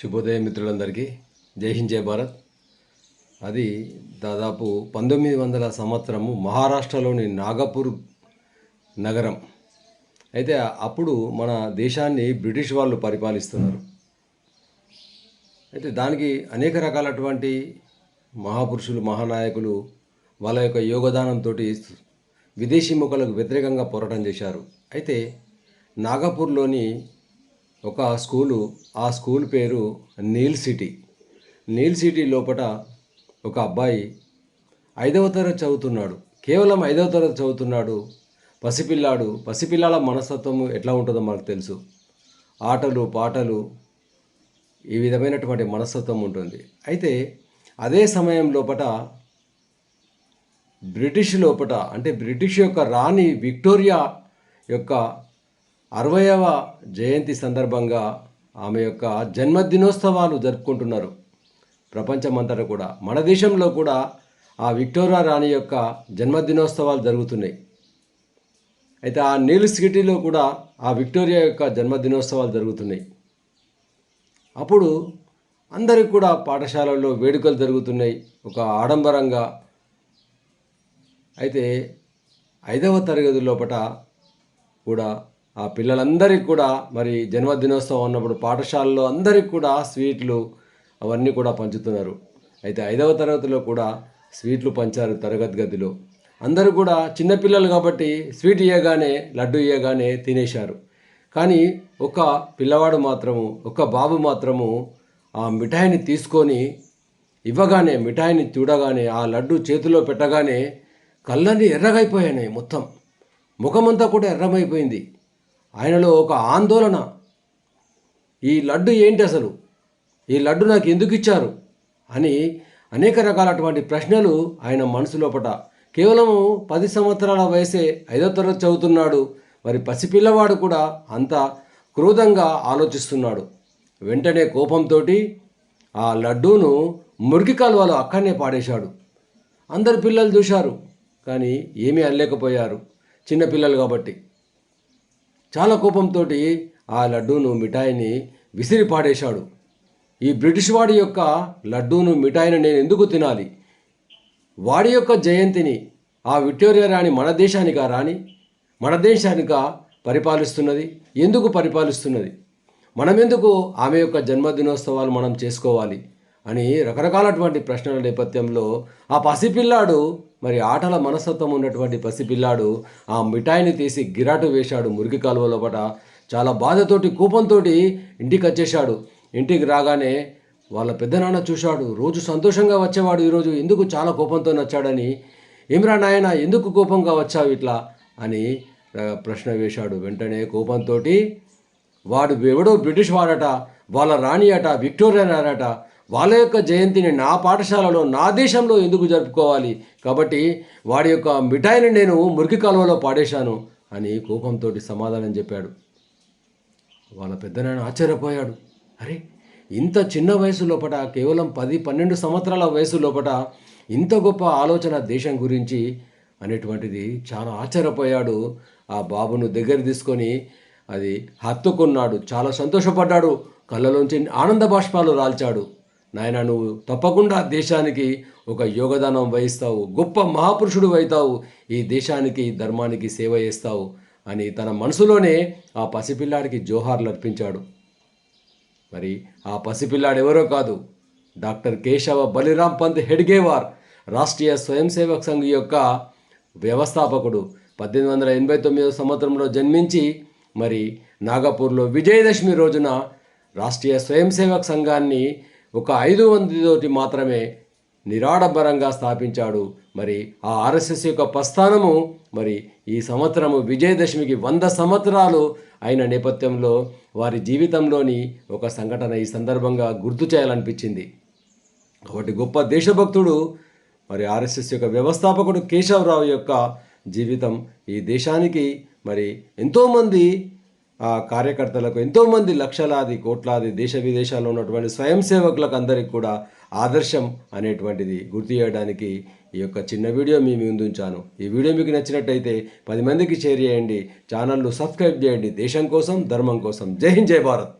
శుభోదయం మిత్రులందరికీ. జై హింద్ జై భారత్. అది దాదాపు పంతొమ్మిది వందల సంవత్సరము మహారాష్ట్రలోని నాగపూర్ నగరం. అయితే అప్పుడు మన దేశాన్ని బ్రిటిష్ వాళ్ళు పరిపాలిస్తున్నారు. అయితే దానికి అనేక రకాలటువంటి మహాపురుషులు మహానాయకులు వాళ్ళ యొక్క యోగదానంతో విదేశీ ముఖలకు వ్యతిరేకంగా పోరాటం చేశారు. అయితే నాగపూర్లోని ఒక స్కూలు ఆ స్కూల్ పేరు నీల్ సిటీ. నీల్ సిటీ లోపల ఒక అబ్బాయి ఐదవ తరగతి చదువుతున్నాడు. కేవలం ఐదవ తరగతి చదువుతున్నాడు. పసిపిల్లాడు పసిపిల్లల మనస్తత్వం ఎట్లా ఉంటుందో మనకు తెలుసు. ఆటలు పాటలు ఈ విధమైనటువంటి మనస్తత్వం ఉంటుంది. అయితే అదే సమయం లోపల బ్రిటిష్ లోపట అంటే బ్రిటిష్ యొక్క రాణి విక్టోరియా యొక్క అరవయవ జయంతి సందర్భంగా ఆమె యొక్క జన్మదినోత్సవాలు జరుపుకుంటున్నారు. ప్రపంచమంతటా కూడా మన దేశంలో కూడా ఆ విక్టోరియా రాణి యొక్క జన్మదినోత్సవాలు జరుగుతున్నాయి. అయితే ఆ నీల్ సిటీలో కూడా ఆ విక్టోరియా యొక్క జన్మదినోత్సవాలు జరుగుతున్నాయి. అప్పుడు అందరికి కూడా పాఠశాలల్లో వేడుకలు జరుగుతున్నాయి ఒక ఆడంబరంగా. అయితే ఐదవ తరగతి లోపల కూడా ఆ పిల్లలందరికీ కూడా మరి జన్మదినోత్సవం ఉన్నప్పుడు పాఠశాలలో అందరికీ కూడా స్వీట్లు అవన్నీ కూడా పంచుతున్నారు. అయితే ఐదవ తరగతిలో కూడా స్వీట్లు పంచారు తరగతి గదిలో. అందరూ కూడా చిన్నపిల్లలు కాబట్టి స్వీట్ ఇయ్యగానే లడ్డు ఇయ్యగానే తినేశారు. కానీ ఒక పిల్లవాడు మాత్రము ఒక బాబు మాత్రము ఆ మిఠాయిని తీసుకొని ఇవ్వగానే మిఠాయిని చూడగానే ఆ లడ్డు చేతిలో పెట్టగానే కళ్ళని ఎర్రగైపోయాయి మొత్తం. ముఖమంతా కూడా ఎర్రమైపోయింది. ఆయనలో ఒక ఆందోళన. ఈ లడ్డు ఏంటి అసలు? ఈ లడ్డు నాకు ఎందుకు ఇచ్చారు? అని అనేక రకాలటువంటి ప్రశ్నలు ఆయన మనసులోపట. కేవలం పది సంవత్సరాల వయసే ఐదో తరగతి చదువుతున్నాడు. మరి పసిపిల్లవాడు కూడా అంత క్రూరంగా ఆలోచిస్తున్నాడు. వెంటనే కోపంతో ఆ లడ్డూను మురికి కాలువలో అక్కడనే పాడేశాడు. అందరు పిల్లలు చూశారు కానీ ఏమీ అనలేకపోయారు. చిన్నపిల్లలు కాబట్టి. చాలా కోపంతో ఆ లడ్డూను మిఠాయిని విసిరి పాడేశాడు. ఈ బ్రిటిష్ వాడి యొక్క లడ్డూను మిఠాయిని నేను ఎందుకు తినాలి? వాడి యొక్క జయంతిని ఆ విక్టోరియా రాణి మన దేశానికా రాణి? మన దేశానికా పరిపాలిస్తున్నది? ఎందుకు పరిపాలిస్తున్నది? మనం ఎందుకు ఆమె యొక్క జన్మదినోత్సవాలు మనం చేసుకోవాలి? అని రకరకాలటువంటి ప్రశ్నల నేపథ్యంలో ఆ పసిపిల్లాడు మరి ఆటల మనస్తత్వం ఉన్నటువంటి పసిపిల్లాడు ఆ మిఠాయిని తీసి గిరాటు వేశాడు మురికి కాలువ లోపట చాలా బాధతోటి కోపంతో ఇంటికి వచ్చేశాడు. ఇంటికి రాగానే వాళ్ళ పెద్దనాన్న చూశాడు. రోజు సంతోషంగా వచ్చేవాడు ఈరోజు. ఎందుకు చాలా కోపంతో వచ్చాడని ఏమిరా నాయన ఎందుకు కోపంగా వచ్చావు ఇట్లా? అని ప్రశ్న వేశాడు. వెంటనే కోపంతో వాడు ఎవడో బ్రిటిష్ వాడట వాళ్ళ రాణి అట విక్టోరియా అట వాళ్ళ యొక్క జయంతిని నా పాఠశాలలో నా దేశంలో ఎందుకు జరుపుకోవాలి? కాబట్టి వాడి యొక్క మిఠాయిని నేను మురికి కాలువలో పాడేశాను అని కోపంతో సమాధానం చెప్పాడు. వాళ్ళ పెద్దనాయన ఆశ్చర్యపోయాడు. అరే ఇంత చిన్న వయసు లోపట కేవలం పది పన్నెండు సంవత్సరాల వయసు లోపట ఇంత గొప్ప ఆలోచన దేశం గురించి అనేటువంటిది చాలా ఆశ్చర్యపోయాడు. ఆ బాబును దగ్గర తీసుకొని అది హత్తుకున్నాడు. చాలా సంతోషపడ్డాడు. కళ్ళలోంచి ఆనంద బాష్పాలు రాల్చాడు. నాయన నువ్వు తప్పకుండా దేశానికి ఒక యోగదానం వహిస్తావు. గొప్ప మహాపురుషుడు అవుతావు. ఈ దేశానికి ధర్మానికి సేవ చేస్తావు అని తన మనసులోనే ఆ పసిపిల్లాడికి జోహార్లు అర్పించాడు. మరి ఆ పసిపిల్లాడు ఎవరో కాదు డాక్టర్ కేశవ బలిరామ్ పంత్ హెడ్గేవార్ రాష్ట్రీయ స్వయం సేవక్ సంఘ్ యొక్క వ్యవస్థాపకుడు. పద్దెనిమిది వందల ఎనభై తొమ్మిదో సంవత్సరంలో జన్మించి మరి నాగపూర్లో విజయదశమి రోజున రాష్ట్రీయ స్వయం సేవక్ సంఘాన్ని ఒక ఐదు మందితోటి మాత్రమే నిరాడంబరంగా స్థాపించాడు. మరి ఆ ఆర్ఎస్ఎస్ యొక్క ప్రస్థానము మరి ఈ సంవత్సరము విజయదశమికి వంద సంవత్సరాలు అయిన నేపథ్యంలో వారి జీవితంలోని ఒక సంఘటన ఈ సందర్భంగా గుర్తు చేయాలనిపించింది. కాబట్టి గొప్ప దేశభక్తుడు మరి ఆర్ఎస్ఎస్ యొక్క వ్యవస్థాపకుడు కేశవరావు యొక్క జీవితం ఈ దేశానికి మరి ఎంతోమంది కార్యకర్తలకు ఎంతోమంది లక్షలాది కోట్లాది దేశ విదేశాల్లో ఉన్నటువంటి స్వయం సేవకులకు అందరికీ కూడా ఆదర్శం అనేటువంటిది గుర్తు చేయడానికి ఈ యొక్క చిన్న వీడియో మీ ముందుంచాను ఈ వీడియో మీకు నచ్చినట్టయితే పది మందికి షేర్ చేయండి. ఛానల్ను సబ్స్క్రైబ్ చేయండి. దేశం కోసం ధర్మం కోసం. జై హింద్ జై భారత్.